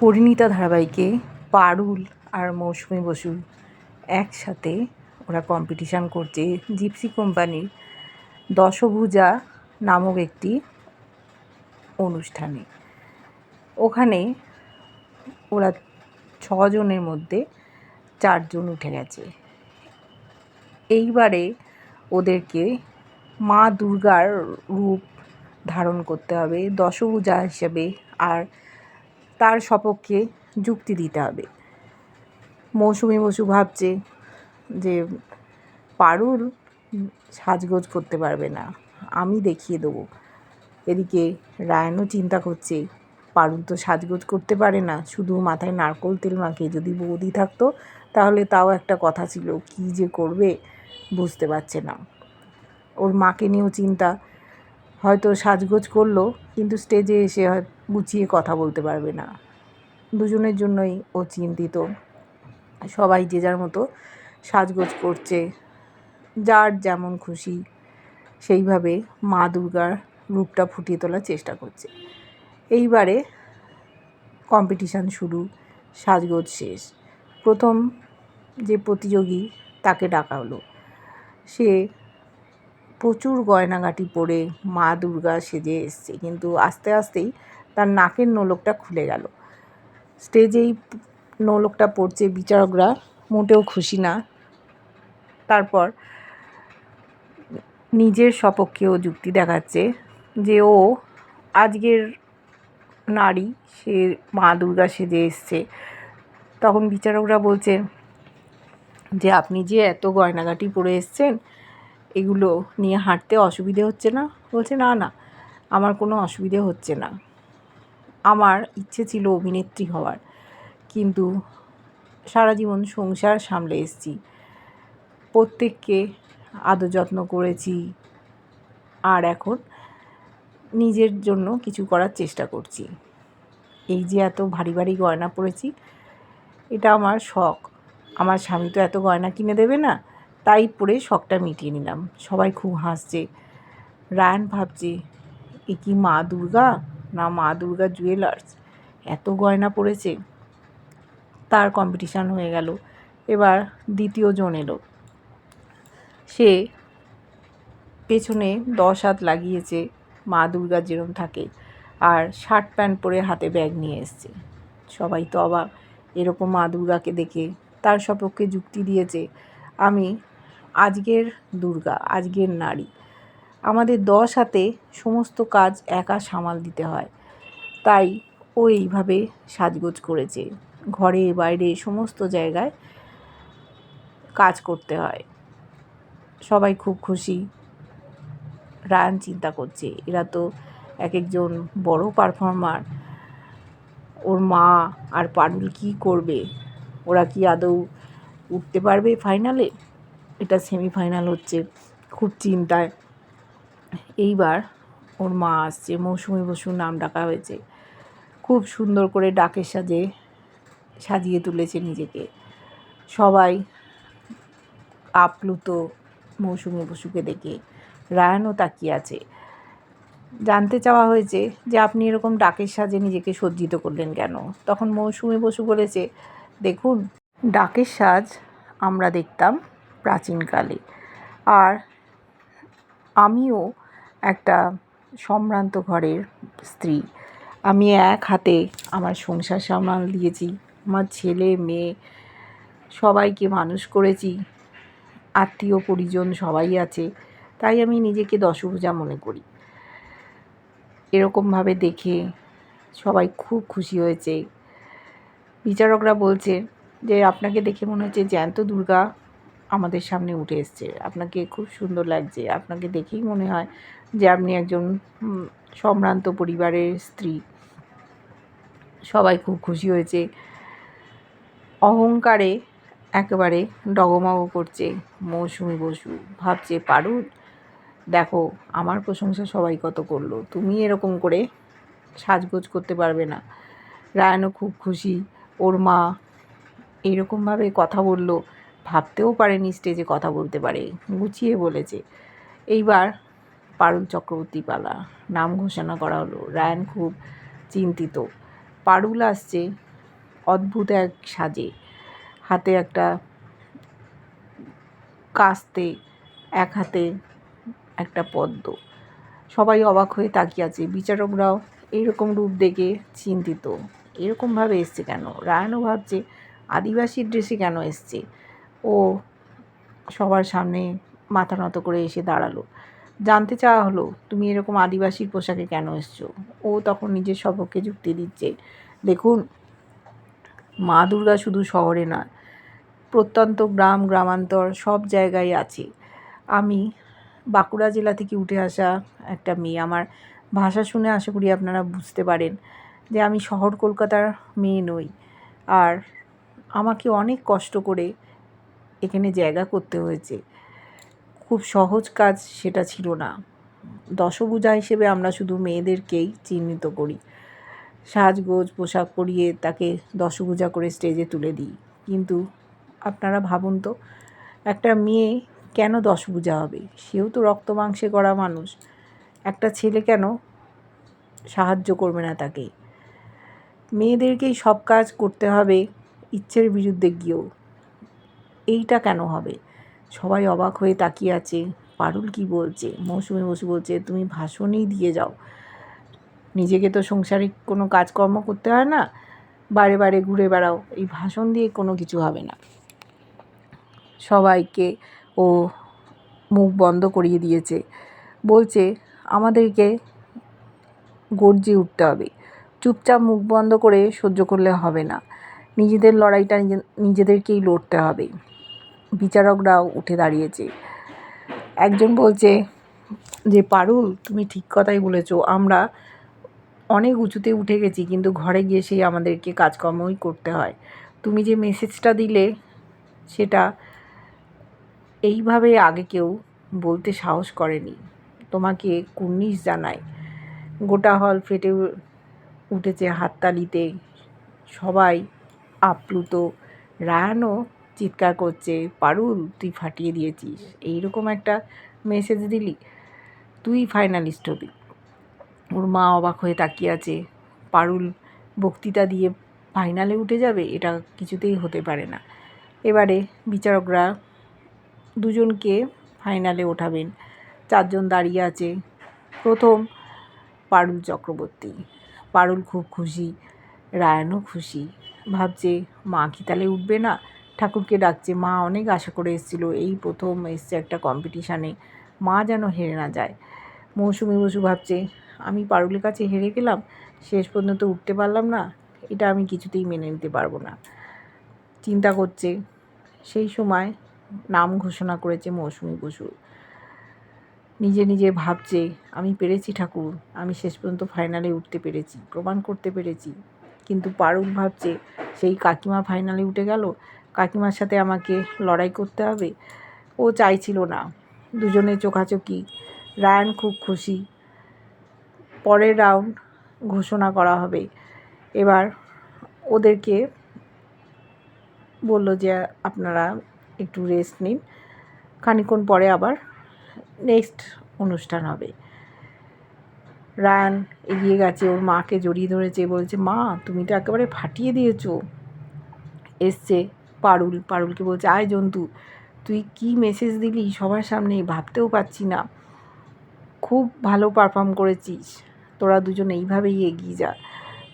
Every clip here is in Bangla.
পরিণীতা ধারাবাহিকে পারুল আর মৌসুমী বসু একসাথে ওরা কম্পিটিশান করছে। জিপসি কোম্পানির দশভুজা নামক একটি অনুষ্ঠানে। ওখানে ওরা ছজনের মধ্যে চারজন উঠে গেছে। এইবারে ওদেরকে মা দুর্গার রূপ ধারণ করতে হবে। দশভুজা হিসেবে আর তার সপক্ষে যুক্তি দিতে হবে। মৌসুমি বসু ভাবছে যে পারুল সাজগোজ করতে পারবে না, আমি দেখিয়ে দেবো। এদিকে রায়নও চিন্তা করছে, পারুল তো সাজগোজ করতে পারে না, শুধু মাথায় নারকোল তেল মাখিয়ে যদি বৌদি থাকতো, তাহলে তাও একটা কথা ছিল, কী যে করবে বুঝতে পারছে না। ওর মাকে নিয়েও চিন্তা, হয়তো সাজগোজ করল, কিন্তু স্টেজে এসে হয় গুছিয়ে কথা বলতে পারবে না। দুজনের জন্যই ও চিন্তিত। সবাই যে যার মতো সাজগোজ করছে, যার যেমন খুশি, সেইভাবে মা দুর্গার রূপটা ফুটিয়ে তোলার চেষ্টা করছে। এইবারে কম্পিটিশান শুরু, সাজগোজ শেষ। প্রথম যে প্রতিযোগী তাকে ডাকা হলো। সে প্রচুর গয়নাগাটি পরে মা দুর্গা সেজে এসছে। কিন্তু আস্তে আস্তেই তার নাকের নোলকটা খুলে গেল। স্টেজেই নোলকটা পড়ছে বিচারকরা, মোটেও খুশি না। তারপর নিজের সপক্ষেও যুক্তি দেখাচ্ছে যে ও আজকের নারী, সে মা দুর্গা সেজে এসছে। তখন বিচারকরা বলছে যে, আপনি যে এত গয়নাগাটি পরে এসছেন, এগুলো নিয়ে হাঁটতে অসুবিধে হচ্ছে না? বলছে, না না, আমার কোনো অসুবিধে হচ্ছে না। আমার ইচ্ছে ছিল অভিনেত্রী হওয়ার। কিন্তু সারা জীবন সংসার সামলে এসেছি। প্রত্যেককে আদর যত্ন করেছি। আর এখন নিজের জন্য কিছু করার চেষ্টা করছি। এই যে এত ভারী ভারী গয়না পরেছি, এটা আমার শখ। আমার স্বামী তো এত গয়না কিনে দেবে না, তাই পরে শখটা মিটিয়ে নিলাম। সবাই খুব হাসছে। রায়ান ভাবছে, এ কি মা দুর্গা? না মা দুর্গা জুয়েলার্স এত গয়না পড়েছে, তার কম্পিটিশান হয়ে গেল। এবার দ্বিতীয় জন এলো। সে পেছনে দশ হাত লাগিয়েছে মা দুর্গা যেরম থাকে, আর শার্ট প্যান্ট পরে হাতে ব্যাগ নিয়ে এসছে। সবাই তো অবাক, এরকম মা দুর্গাকে দেখে তার সপক্ষে যুক্তি দিয়েছে, আমি আজকের দুর্গা, আজকের নারী। আমাদের দশ হাতে সমস্ত কাজ একা সামাল দিতে হয়। তাই ও এইভাবে সাজগোজ করেছে। ঘরে, বাইরে সমস্ত জায়গায় কাজ করতে হয়। সবাই খুব খুশি। রায়ান চিন্তা করছে। এরা তো এক একজন বড় পারফর্মার ওর মা আর পারুল কী করবে? ওরা কি আদৌ উঠতে পারবে ফাইনালে এটা সেমিফাইনাল হচ্ছে। খুব চিন্তায়। এইবার ওর মা আসছে, মৌসুমি বসুর নাম ডাকা হয়েছে। খুব সুন্দর করে ডাকের সাজে সাজিয়ে তুলেছে নিজেকে। সবাই আপ্লুত মৌসুমি বসুকে দেখে। রায়ানও তাকিয়ে আছে। জানতে চাওয়া হয়েছে যে আপনি এরকম ডাকের সাজে নিজেকে সজ্জিত করলেন কেন? তখন মৌসুমি বসু বলেছে, দেখুন, ডাকের সাজ আমরা দেখতাম প্রাচীনকালে। আর আমিও একটা সম্ভ্রান্ত ঘরের স্ত্রী। আমি এক হাতে আমার সংসার সামাল দিয়েছি, আমার ছেলে, মেয়ে, সবাইকে মানুষ করেছি, আত্মীয় পরিজন সবাই আছে, তাই আমি নিজেকে দশভূজা মনে করি। এরকমভাবে দেখে সবাই খুব খুশি হয়েছে। বিচারকরা বলছে যে, আপনাকে দেখে মনে হচ্ছে জ্যান্ত দুর্গা আমাদের সামনে উঠে এসছে। আপনাকে খুব সুন্দর লাগছে। আপনাকে দেখেই মনে হয় যে আপনি একজন সম্ভ্রান্ত পরিবারের স্ত্রী। সবাই খুব খুশি হয়েছে। অহংকারে একেবারে ডগমগ করছে মৌসুমি বসু। ভাবছে, পারুল, দেখো, আমার প্রশংসা সবাই কত করল। তুমি এরকম করে সাজগোজ করতে পারবে না। রায়ানও খুব খুশি। ওর মা এইরকমভাবে কথা বলল। ভাবতেও পারেনি স্টেজে কথা বলতে পারে, গুছিয়ে বলেছে। এইবার পারুল চক্রবর্তী পালা নাম ঘোষণা করা হলো। রায়ান খুব চিন্তিত। পারুল আসছে অদ্ভুত এক সাজে। হাতে একটা কাস্তে, এক হাতে একটা পদ্ম। সবাই অবাক হয়ে তাকিয়ে আছে। বিচারকরাও এইরকম রূপ দেখে চিন্তিত। এরকমভাবে এসছে কেন? রায়নও ভাবছে, আদিবাসীর ড্রেসে কেন এসছে? ও সবার সামনে মাথা নত করে এসে দাঁড়াল। জানতে চাওয়া হলো, তুমি এরকম আদিবাসীর পোশাকে কেন এসছো? ও তখন নিজের সপক্ষে যুক্তি দিচ্ছে, দেখুন, মা দুর্গা শুধু শহরে না প্রত্যন্ত গ্রাম, গ্রামান্তর সব জায়গায় আছে। আমি বাঁকুড়া জেলা থেকে উঠে আসা একটা মেয়ে, আমার ভাষা শুনে আশা করি আপনারা বুঝতে পারেন যে আমি শহর কলকাতার মেয়ে নই। আর আমাকে অনেক কষ্ট করে এখানে জায়গা করতে হয়েছে। খুব সহজ কাজ সেটা ছিল না। দশভূজা হিসেবে আমরা শুধু মেয়েদেরকেই চিহ্নিত করি। সাজগোজ, পোশাক পরিয়ে তাকে দশভূজা করে স্টেজে তুলে দিই। কিন্তু আপনারা ভাবুন তো, একটা মেয়ে কেন দশভূজা হবে? সেও তো রক্ত মাংসে করা মানুষ। একটা ছেলে কেন সাহায্য করবে না তাকে? মেয়েদেরকেই সব কাজ করতে হবে ইচ্ছের বিরুদ্ধে গিয়েও। এইটা কেন হবে? সবাই অবাক হয়ে তাকিয়ে আছে। পারুল কি বলছে? মৌসুমি বসু বলছে, তুমি ভাষণই দিয়ে যাও। নিজেকে তো সংসারিক কোনো কাজকর্ম করতে হয় না। বারে বারে ঘুরে বেড়াও। এই ভাষণ দিয়ে কোনো কিছু হবে না। সবাইকে ও মুখ বন্ধ করিয়ে দিয়েছে। বলছে, আমাদেরকে গর্জে উঠতে হবে। চুপচাপ মুখ বন্ধ করে সহ্য করলে হবে না। নিজেদের লড়াইটা নিজেদেরকেই লড়তে হবে। বিচারকরাও উঠে দাঁড়িয়েছে। একজন বলছে যে, পারুল, তুমি ঠিক কথাই বলেছ। আমরা অনেক উঁচুতে উঠে গেছি, কিন্তু ঘরে গিয়ে সেই আমাদেরকে কাজকর্মই করতে হয়। তুমি যে মেসেজটা দিলে, সেটা এইভাবে আগে কেউ বলতে সাহস করেনি। তোমাকে কুর্নিশ জানায় গোটা হল ফেটে উঠেছে হাততালিতে। সবাই আপ্লুত। রায়ানও চিৎকার করছে, পারুল, তুই ফাটিয়ে দিয়েছিস। এইরকম একটা মেসেজ দিলি, তুই ফাইনালিস্ট হবি। ওর মা অবাক হয়ে তাকিয়ে আছে, পারুল, বক্তৃতা দিয়ে ফাইনালে উঠে যাবে? এটা কিছুতেই হতে পারে না। এবারে বিচারকরা দুজনকে ফাইনালে ওঠাবেন। চারজন দাঁড়িয়ে আছে। প্রথম পারুল চক্রবর্তী। পারুল খুব খুশি রায়ানও খুশি। ভাবছে, মা কি তাহলে উঠবে না? ঠাকুরকে ডাকছে, মা, অনেক আশা করে এসেছিল, এই প্রথম এসছে একটা কম্পিটিশানে মা যেন হেরে না যায়। মৌসুমি বসু ভাবছে, আমি পারুলের কাছে হেরে গেলাম, শেষ পর্যন্ত উঠতে পারলাম না, এটা আমি কিছুতেই মেনে নিতে পারব না। চিন্তা করছে, সেই সময় নাম ঘোষণা করেছে মৌসুমি বসু। নিজে নিজে ভাবছে, আমি পেরেছি ঠাকুর, আমি শেষ পর্যন্ত ফাইনালে উঠতে পেরেছি, প্রমাণ করতে পেরেছি। কিন্তু পারুক ভাবছে, সেই কাকিমা ফাইনালে উঠে গেল, কাকিমার সাথে আমাকে লড়াই করতে হবে? ও চাইছিল না। দুজনে চোখাচোখি। রায়ান খুব খুশি। পরের রাউন্ড ঘোষণা করা হবে। এবার ওদেরকে বলল যে, আপনারা একটু রেস্ট নিন। খানিক্ষণ পরে আবার নেক্সট অনুষ্ঠান হবে। রায়ান এগিয়ে গেছে, ওর মাকে জড়িয়ে ধরেছে, বলছে, মা, তুমি তো একেবারে ফাটিয়ে দিয়েছ। এসছে পারুল, পারুলকে বলছে, আয় জন্তু, তুই কি মেসেজ দিলি সবার সামনে? ভাবতেও পারছি না। খুব ভালো পারফর্ম করেছিস, তোরা দুজন এইভাবেই এগিয়ে যা।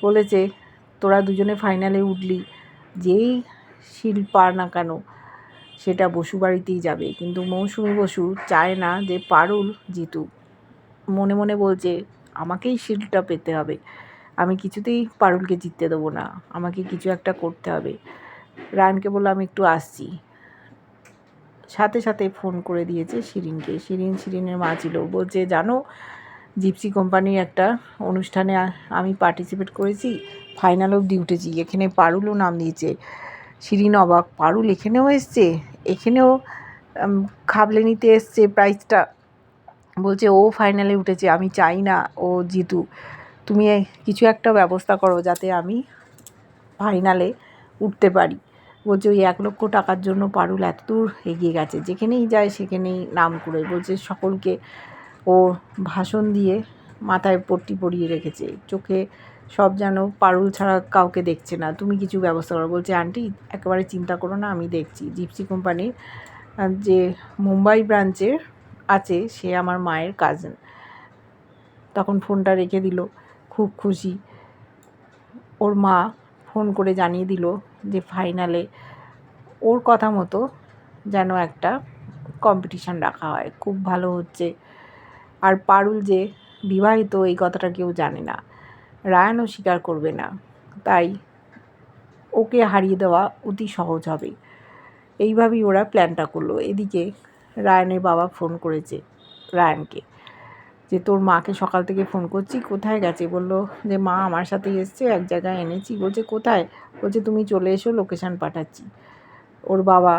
বলেছে, তোরা দুজনে ফাইনালে উঠলি, যেই শিল পার না কেন, সেটা বসু বাড়িতেই যাবে। কিন্তু মৌসুমি বসু চায় না যে পারুল জিতুক। মনে মনে বলছে আমাকেই শিলটা পেতে হবে। আমি কিছুতেই পারুলকে জিততে দেবো না। আমাকে কিছু একটা করতে হবে। রায়নকে বলল, আমি একটু আসছি। সাথে সাথে ফোন করে দিয়েছে শিরিনকে। শিরিন শিরিনের মা ছিল। বলছে, জানো, জিপসি কোম্পানির একটা অনুষ্ঠানে আমি পার্টিসিপেট করেছি। ফাইনাল অবধি উঠেছি। এখানে পারুলও নাম দিয়েছে। শিরিন অবাক। পারুল এখানেও এসছে? এখানেও খাবলে নিতে এসছে? প্রাইজটা বলছে, ও ফাইনালে উঠেছে, আমি চাই না, ও জিতু। তুমি কিছু একটা ব্যবস্থা করো যাতে আমি ফাইনালে উঠতে পারি। বলছে, ওই এক লক্ষ টাকার জন্য পারুল এত দূর এগিয়ে গেছে, যেখানেই যায় সেখানেই নাম করে। বলছে, সকলকে ও ভাষণ দিয়ে মাথায় পট্টি পরিয়ে রেখেছে। চোখে সব যেন পারুল ছাড়া কাউকে দেখছে না। তুমি কিছু ব্যবস্থা করো। বলছে, আন্টি, একেবারে চিন্তা করো না, আমি দেখছি। জিপসি কোম্পানির যে মুম্বাই ব্রাঞ্চের আছে, সে আমার মায়ের কাজিন তখন ফোনটা রেখে দিল, খুব খুশি। ওর মা ফোন করে জানিয়ে দিল যে ফাইনালে ওর কথা মতো যেন একটা কম্পিটিশান রাখা হয়। খুব ভালো হচ্ছে। আর পারুল যে বিবাহিত, এই কথাটা কেউ জানে না। রায়ানও স্বীকার করবে না। তাই ওকে হারিয়ে দেওয়া অতি সহজ হবে। এইভাবেই ওরা প্ল্যানটা করল। এদিকে রায়ানের বাবা ফোন করেছে রায়ানকে যে, তোর মাকে সকাল থেকে ফোন করছি, কোথায় গেছে? বলল, যে, মা আমার সাথে এসছে, এক জায়গায় এনেছি। বলছে, কোথায়? বলছে, তুমি চলে এসো, লোকেশান পাঠাচ্ছি। ওর বাবা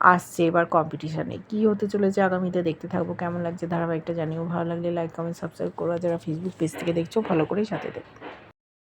আসছে এবার কম্পিটিশানে কী হতে চলেছে আগামীতে দেখতে থাকব, কেমন লাগছে ধারাবাহিকটা জানিও। ভালো লাগলে লাইক কমেন্ট সাবস্ক্রাইব করো। যারা ফেসবুক পেজ থেকে দেখছ ফলো করেই সাথে দেখো